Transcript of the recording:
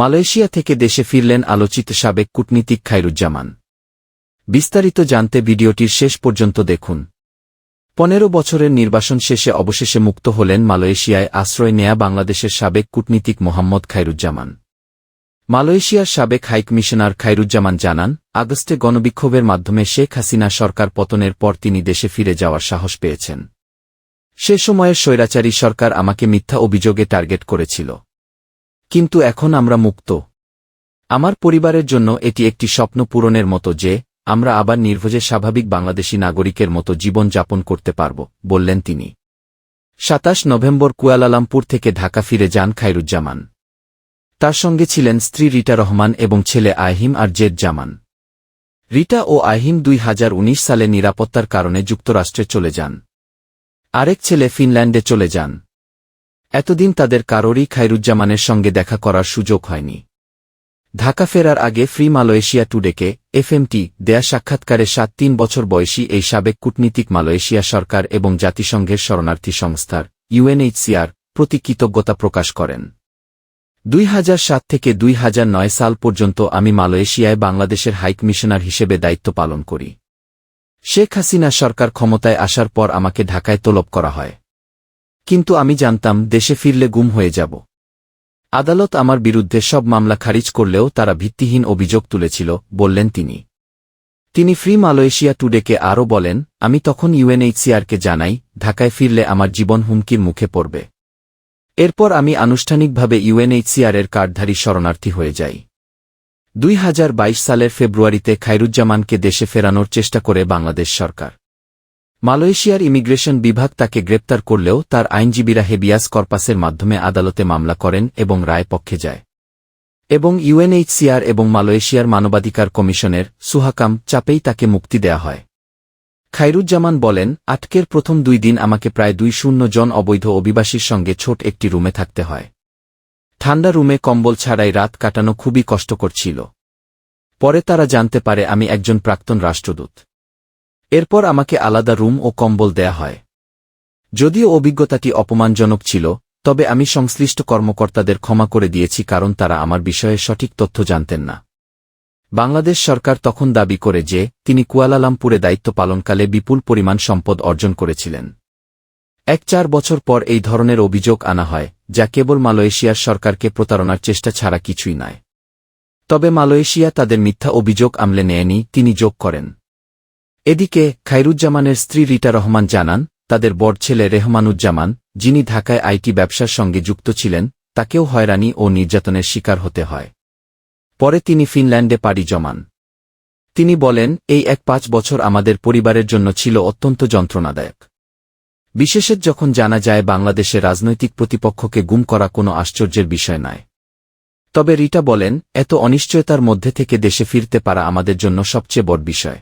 Malaysia থেকে দেশে ফিরলেন আলোচিত সাবেক কূটনীতিক খায়রুজ্জামান। বিস্তারিত জানতে ভিডিওটির শেষ পর্যন্ত দেখুন। পনেরো বছরের নির্বাসন শেষে অবশেষে মুক্ত হলেন মালয়েশিয়ায় আশ্রয় নেয়া বাংলাদেশের সাবেক কূটনীতিক মোহাম্মদ খায়রুজ্জামান। মালয়েশিয়ার সাবেক হাইকমিশনার খায়রুজ্জামান জানান, আগস্টে গণবিক্ষোভের মাধ্যমে শেখ হাসিনা সরকার পতনের পর তিনি দেশে ফিরে যাওয়ার সাহস পেয়েছেন। সে সময়ের স্বৈরাচারী সরকার আমাকে মিথ্যা অভিযোগে টার্গেট করেছিল। কিন্তু এখন আমরা মুক্ত। আমার পরিবারের জন্য এটি একটি স্বপ্ন পূরণের মতো যে, আমরা আবার নির্ভোজে স্বাভাবিক বাংলাদেশী নাগরিকের মতো জীবন যাপন করতে পারব, বললেন তিনি। সাতাশ নভেম্বর কুয়ালালামপুর থেকে ঢাকা ফিরে যান খায়রুজ্জামান। তার সঙ্গে ছিলেন স্ত্রী রিটা রহমান এবং ছেলে আহিম আর জেদ জামান। রিটা ও আহিম দুই সালে নিরাপত্তার কারণে যুক্তরাষ্ট্রে চলে যান। আরেক ছেলে ফিনল্যান্ডে চলে যান। এতদিন তাদের কারোরই খায়রুজ্জামানের সঙ্গে দেখা করার সুযোগ হয়নি। ঢাকা ফেরার আগে ফ্রি মালয়েশিয়া টুডেকে এফএমটি দেয়া সাক্ষাৎকারে সাত তিন বছর বয়সী এই সাবেক কূটনীতিক মালয়েশিয়া সরকার এবং জাতিসংঘের শরণার্থী সংস্থার ইউএনএইচসিআর প্রতি কৃতজ্ঞতা প্রকাশ করেন। দুই থেকে দুই সাল পর্যন্ত আমি মালয়েশিয়ায় বাংলাদেশের হাইকমিশনার হিসেবে দায়িত্ব পালন করি। শেখ হাসিনা সরকার ক্ষমতায় আসার পর আমাকে ঢাকায় তলব করা হয়। কিন্তু আমি জানতাম দেশে ফিরলে গুম হয়ে যাব। আদালত আমার বিরুদ্ধে সব মামলা খারিজ করলেও তারা ভিত্তিহীন অভিযোগ তুলেছিল, বললেন তিনি। তিনি ফ্রি মালয়েশিয়া টুডেকে আরও বলেন, আমি তখন ইউএনএইচসিআরকে জানাই, ঢাকায় ফিরলে আমার জীবন হুমকির মুখে পড়বে। এরপর আমি আনুষ্ঠানিকভাবে ইউএনএইচসিআরের কার্ডধারী শরণার্থী হয়ে যাই। দুই হাজার বাইশ সালের ফেব্রুয়ারিতে খায়রুজ্জামানকে দেশে ফেরানোর চেষ্টা করে বাংলাদেশ সরকার। মালয়েশিয়ার ইমিগ্রেশন বিভাগ তাকে গ্রেপ্তার করলেও তার আইনজীবীরা হেবিয়াস কর্পাসের মাধ্যমে আদালতে মামলা করেন এবং রায় পক্ষে যায়। এবং ইউএনএইচসিআর এবং মালয়েশিয়ার মানবাধিকার কমিশনের সুহাকাম চাপেই তাকে মুক্তি দেয়া হয়। খাইরুজ্জামান বলেন, আটকের প্রথম দুই দিন আমাকে প্রায় দুই শূন্য জন অবৈধ অভিবাসীর সঙ্গে ছোট একটি রুমে থাকতে হয়। ঠান্ডা রুমে কম্বল ছাড়াই রাত কাটানো খুবই কষ্টকর ছিল। পরে তারা জানতে পারে আমি একজন প্রাক্তন রাষ্ট্রদূত। এরপর আমাকে আলাদা রুম ও কম্বল দেয়া হয়। যদিও অভিজ্ঞতাটি অপমানজনক ছিল, তবে আমি সংশ্লিষ্ট কর্মকর্তাদের ক্ষমা করে দিয়েছি কারণ তারা আমার বিষয়ে সঠিক তথ্য জানতেন না। বাংলাদেশ সরকার তখন দাবি করে যে, তিনি কুয়ালালামপুরে দায়িত্ব পালনকালে বিপুল পরিমাণ সম্পদ অর্জন করেছিলেন। এক চার বছর পর এই ধরনের অভিযোগ আনা হয়, যা কেবল মালয়েশিয়ার সরকারকে প্রতারণার চেষ্টা ছাড়া কিছুই নয়। তবে মালয়েশিয়া তাদের মিথ্যা অভিযোগ আমলে নেয়নি, তিনি যোগ করেন। এদিকে খাইরুজ্জামানের স্ত্রী রিটা রহমান জানান, তাদের বড় ছেলে রেহমানুজ্জামান, যিনি ঢাকায় আইটি ব্যবসার সঙ্গে যুক্ত ছিলেন, তাকেও হয়রানি ও নির্যাতনের শিকার হতে হয়। পরে তিনি ফিনল্যান্ডে পাড়ি জমান। তিনি বলেন, এই এক পাঁচ বছর আমাদের পরিবারের জন্য ছিল অত্যন্ত যন্ত্রণাদায়ক। বিশেষত যখন জানা যায় বাংলাদেশে রাজনৈতিক প্রতিপক্ষকে গুম করা কোনো আশ্চর্যের বিষয় নয়। তবে রিটা বলেন, এত অনিশ্চয়তার মধ্যে থেকে দেশে ফিরতে পারা আমাদের জন্য সবচেয়ে বড় বিষয়।